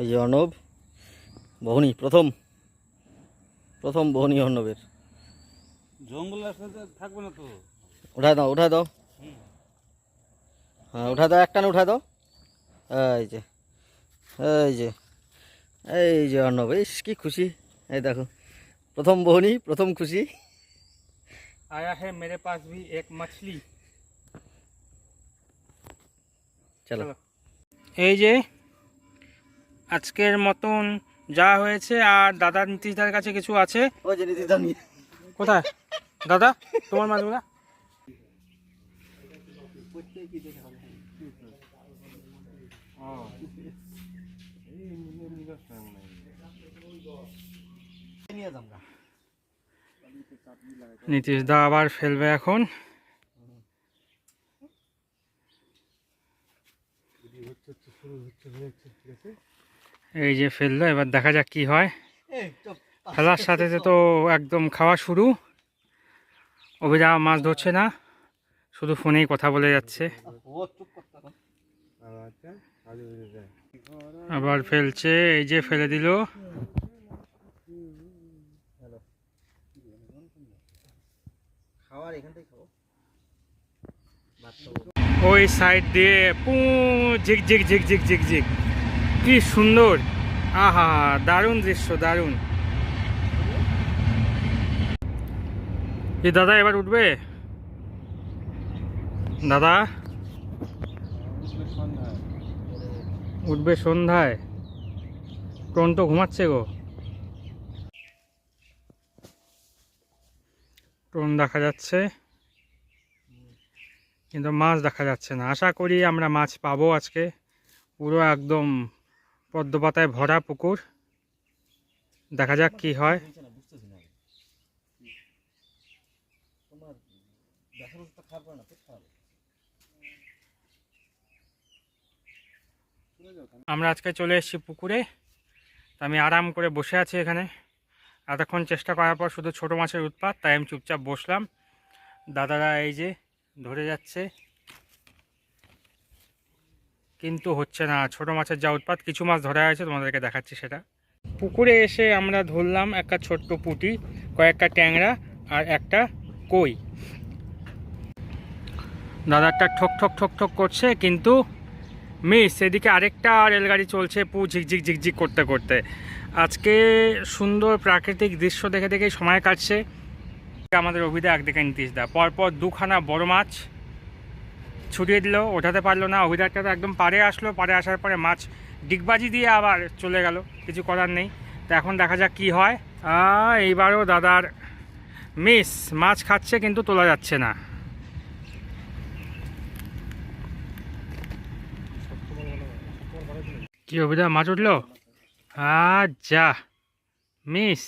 এই যে অর্ণব বহনি প্রথম প্রথম বহনি অর্ণবের। জঙ্গল থাকবে না তো? উঠা দাও উঠা দাও। হ্যাঁ উঠা দাও একটা না উঠায় দাও। এই যে এই যে এই যে অর্ণব ইস কি খুশি। এই দেখো প্রথম বহনি প্রথম খুশি। আয়া হে মেরে পাশ ভি এক মাছলি। চলো। এই যে আজকের মতন যা হয়েছে আর দাদা নীতিশদার কাছে কিছু আছে? কোথায়? দাদা তোমার মাছগুলা নীতিশ দা আবার ফেলবে এখন। এই যে ফেলল এবার দেখা যাক কি হয়। ফেলার সাথে তো একদম খাওয়া শুরু। অভিরা মাছ ধরছে না শুধু ফোনেই কথা বলে যাচ্ছে। আবার ফেলছে এই যে ফেলে দিল। ওই সাইড দিয়ে পু ঝিক ঝিক ঝিক ঝিক ঝিক ঝিক কি সুন্দর। আহা, দারুণ দৃশ্য, দারুণ। এ দাদা এবার উঠবে? দাদা? উঠবে সন্ধ্যায়। টোন তো ঘুমাচ্ছে গো। টোন দেখা যাচ্ছে। কিন্তু মাছ দেখা যাচ্ছে না। আশা করি আমরা মাছ পাবো আজকে। পুরো একদম পদ্ম পাতায় ভরা পুকুর। দেখা যাক কি হয়। আমরা আজকে চলে এসেছি পুকুরে। আমি আরাম করে বসে আছি এখানে। এতক্ষণ চেষ্টা করার পর শুধু ছোট মাছের উৎপাত, তাই আমি চুপচাপ বসলাম। দাদারা এই যে ধরে যাচ্ছে। কিন্তু হচ্ছে না। ছোট মাছের যা উৎপাত, কিছু মাছ ধরা হয়েছে, তোমাদেরকে দেখাচ্ছি সেটা। পুকুরে এসে আমরা ধরলাম একটা ছোট্ট পুটি, কয়েকটা ট্যাংরা আর একটা কই। দাদারটা ঠক ঠক ঠক ঠক করছে, কিন্তু মিস, এদিকে আরেকটা রেলগাড়ি চলছে, পু ঝিকঝিক ঝিকঝিক করতে করতে। আজকে সুন্দর প্রাকৃতিক দৃশ্য দেখে দেখেই সময় কাটছে। আমাদের অভিদা একদিকে নীতিশ দা। পরপর দুখানা বড় মাছ ছুটিয়ে দিল, ওঠাতে পারল না অভিদারটা তো একদম পাড়ে আসলো পারে আসার পরে মাছ ডিগবাজি দিয়ে আবার চলে গেল, কিছু করার নেই। তো এখন দেখা যাক কি হয়। এইবারও দাদার মিস মাছ খাচ্ছে কিন্তু তোলা যাচ্ছে না। কি অভিদা, মাছ উঠল? আর যা মিস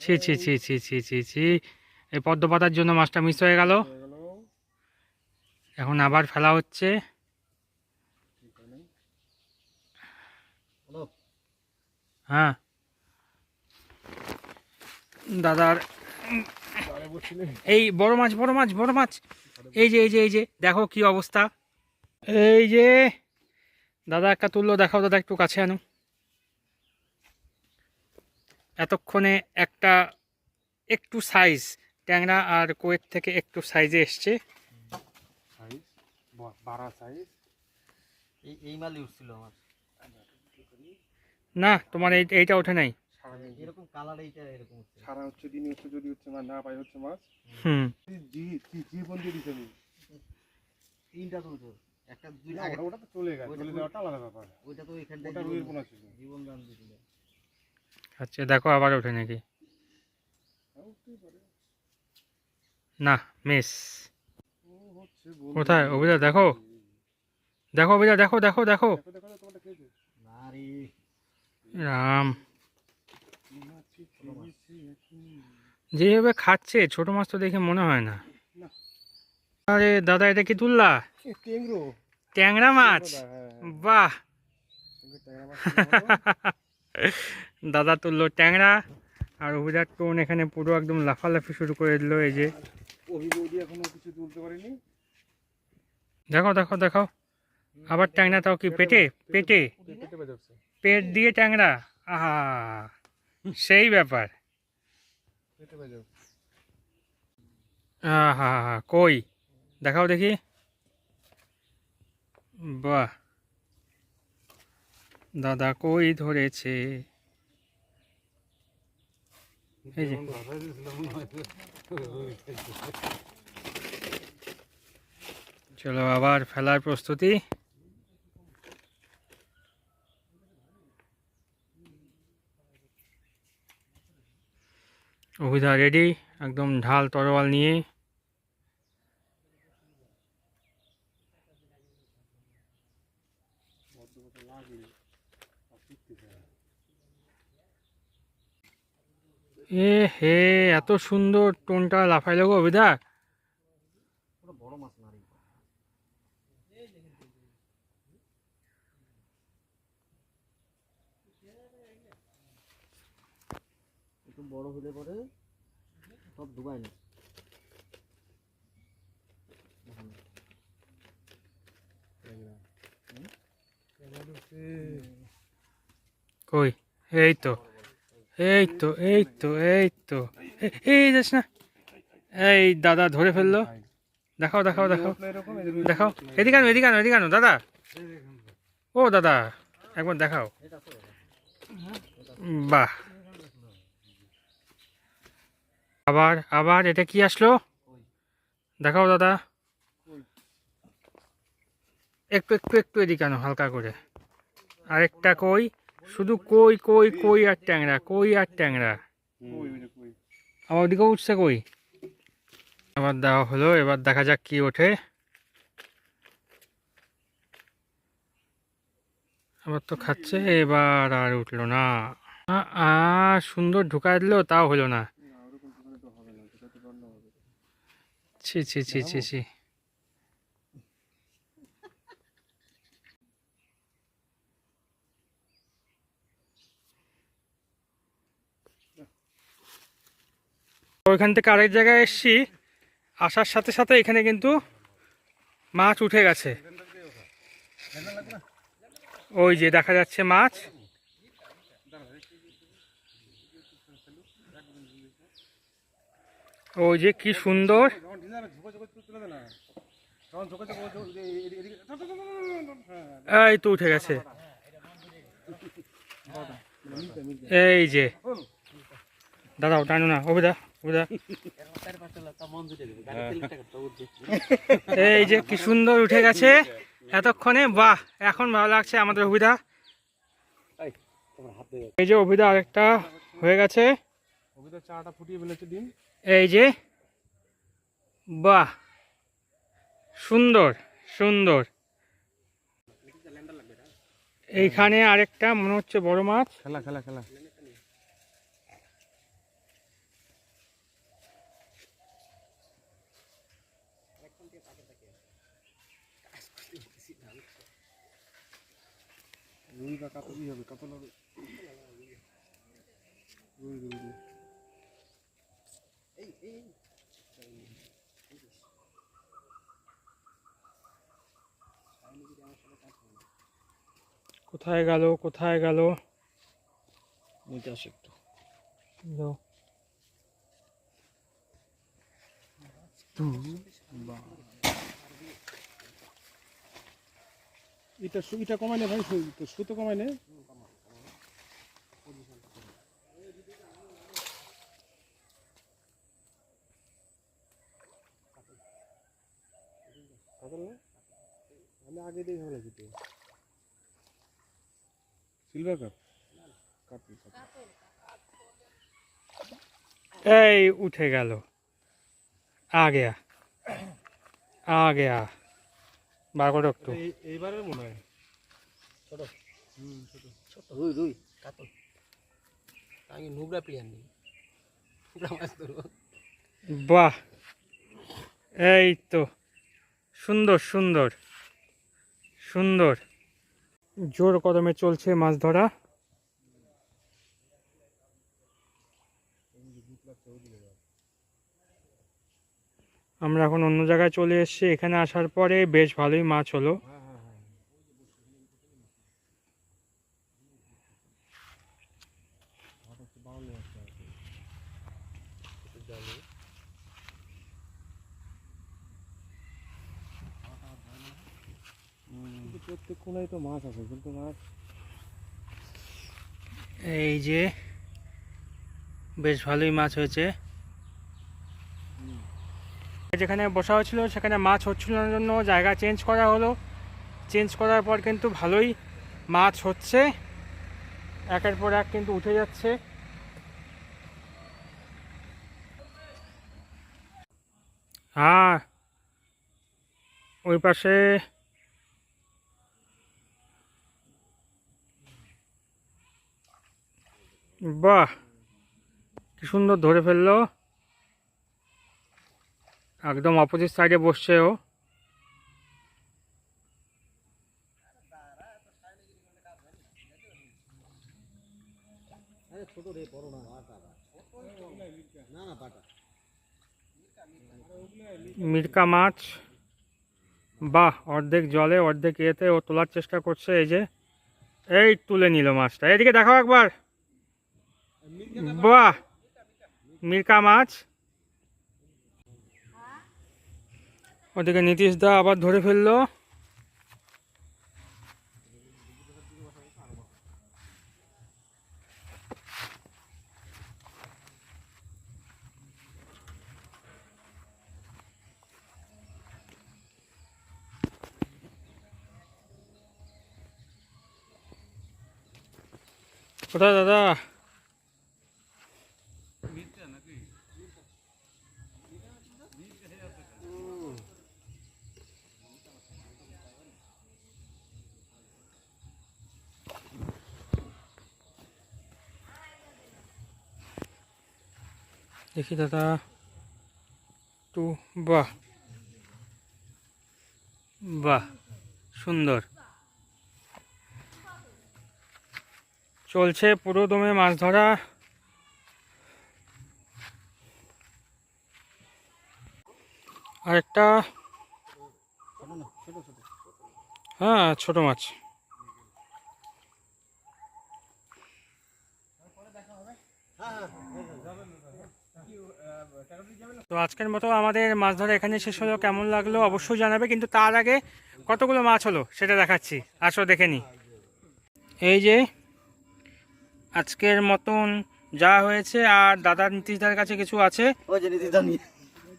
ছি ছি ছি ছি ছি ছি ছি, এই পদ্ম পাতার জন্য মাছটা মিস হয়ে গেল। এখন আবার ফেলা হচ্ছে। হ্যাঁ। দাদার এই বড় মাছ বড় মাছ বড় মাছ। এই যে এই যে এই যে, দেখো কি অবস্থা। এই যে, দাদা একটা তুললো, দেখাও দাদা একটু কাছে আনো। এতক্ষণে একটা একটু সাইজ ট্যাংরা আর কোয়ের থেকে একটু সাইজে এসছে। বাড়া সাইজ এই এই মালই উঠছিল আমার। না তোমার এই এইটা ওঠে নাই। এরকম কালার এইটা এরকম উঠছে। সারা হচ্ছে দিন হচ্ছে যদি হচ্ছে মাছ না পাই হচ্ছে মাছ। হুম। জি জি জি বন্ধ দিতে আমি। তিনটা তুলছো একটা ওটা- তো চলে গেছে। চলে যাওয়াটা আলাদা ব্যাপার। ওইটা তো এখানটা ওটা রুইয়ের পোনা ছিল। জীবন দান দিছিল। আচ্ছা দেখো আবার ওঠে নাকি? না মিস। কোথায়? অভিদা দেখো। দেখো অভিদা দেখো দেখো দেখো। রাম। যেভাবে খাচ্ছে ছোট মাছ তো দেখে মনে হয় না। আরে দাদা এটা কি তুললা? ট্যাংরা। মাছ? বাহ। দাদা তুললো ট্যাংরা আর অভিদার টোন এখানে পুরো একদম লাফালাফি শুরু করে দিল এই যে অভিযোগী এখনও কিছু তুলতে পারিনি। দেখো দেখো দেখো আবার ট্যাংরা তাও কি? পেটে পেটে পেটে দিয়ে ট্যাংরা? আহা সেই ব্যাপার। আহা কই? দেখাও দেখি। বাহ। দাদা কই ধরেছে? চলো আবার ফেলার প্রস্তুতি। অভিধা রেডি একদম ঢাল তরোয়াল নিয়ে। এ হে এত সুন্দর টোনটা লাফাইলো গো অভিধা বড় হলে পরে সব ডুবাই না কই? এই তো। এই তো এই তো এই তো এই যাস না। এই দাদা ধরে ফেলল। দেখাও দেখাও দেখাও। দেখাও। এদিকে আনো এদিকে আনো এদিকে আনো, দাদা। ও দাদা, একবার দেখাও। বাহ। আবার আবার, এটা কি আসলো? দেখাও, দাদা। একটু একটু একটু এদিকে আনো, হালকা করে। আরেকটা কই? শুধু কই কই কই আর ট্যাংরা কই আর ট্যাংরা। ওই আমার ওদিকে উঠছে কই? আবার দেওয়া হলো এবার দেখা যাক কি ওঠে। আবার তো খাচ্ছে এবার আর উঠল না। আ, সুন্দর ঢুকাই দিল তাও হলো না। ছি ছি ছি ছি ছি। ওইখান থেকে আরেক জায়গায় এসছি। আসার সাথে সাথে এখানে কিন্তু মাছ উঠে গেছে। ওই যে দেখা যাচ্ছে মাছ। ওই যে কি সুন্দর। এই তো উঠে গেছে। এই যে। দাদা টানো না, অভিদা। এই যে কি সুন্দর উঠে গেছে। এতক্ষণে বাহ এখন ভালো লাগছে আমাদের অভিদা। এই যে অভিদা আরেকটা হয়ে গেছে। চাটা ফুটিয়ে ফেলেছে ডিম। এই যে বাহ সুন্দর সুন্দর। এইখানে আরেকটা মনে হচ্ছে বড় মাছ। খেলা খেলা খেলা। রুই বা কাতলই হবে কাতল হবে রুই। রুই রুই কোথায় গেল কোথায় গেল? নিতে আসে একটু। দাও। এটা এটা কমায় নে ভাই সুতো কমায় নে? আমি আগে দিয়ে ভালো সিলভার কাপ এই উঠে গেল। আ গেয়া আ। গেয়া বার করো একটু এই- এইবারের মনে হয়। রুই রুই কাতল। আমি নুবরা নুবরা মাছ ধরবো। বাহ! এই তো সুন্দর সুন্দর সুন্দর। জোর কদমে চলছে মাছ ধরা। আমরা এখন অন্য জায়গায় চলে এসেছি। এখানে আসার পরে বেশ ভালোই মাছ হলো। তো মাছ আছে কিন্তু মাছ এই যে বেশ ভালোই মাছ হয়েছে। যেখানে বসা হয়েছিল, সেখানে মাছ হচ্ছিল না জন্য জায়গা চেঞ্জ করা হলো। চেঞ্জ করার পর কিন্তু ভালোই মাছ হচ্ছে। একের পর এক কিন্তু উঠে যাচ্ছে। হ্যাঁ ওই পাশে বাহ, কি সুন্দর ধরে ফেলল। একদম অপোজিট সাইডে বসছে ও। ছোট রে বড় না। না না বাটা। মিরকা মাছ। বাহ অর্ধেক জলে অর্ধেক ইয়েতে ও তোলার চেষ্টা করছে এই যে। এই তুলে নিল মাছটা। এদিকে দেখাও একবার। বাহ মিরকা মাছ। ওদিকে নীতিশ দা আবার ধরে ফেলল। কোথায় দাদা? দেখি দাদা। টু বাহ। বাহ, সুন্দর। চলছে পুরো দমে মাছ ধরা। আরেকটা। না ছোট ছোট হ্যাঁ মাছ তো আজকের মতো আমাদের মাছ ধরা এখানে শেষ হলো। কেমন লাগল অবশ্যই জানাবে কিন্তু তার আগে কতগুলো মাছ হলো সেটা দেখাচ্ছি। আসো দেখে নি। এই যে আজকের মতন যা হয়েছে আর দাদার নীতিশদার কাছে কিছু আছে?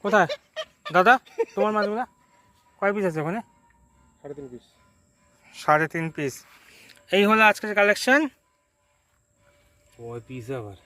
কোথায়? দাদা তোমার মাছগুলো? কয় পিস আছে ওখানে? সাড়ে তিন পিস সাড়ে তিন পিস এই হলো আজকের কালেকশন ওই পিস আবার?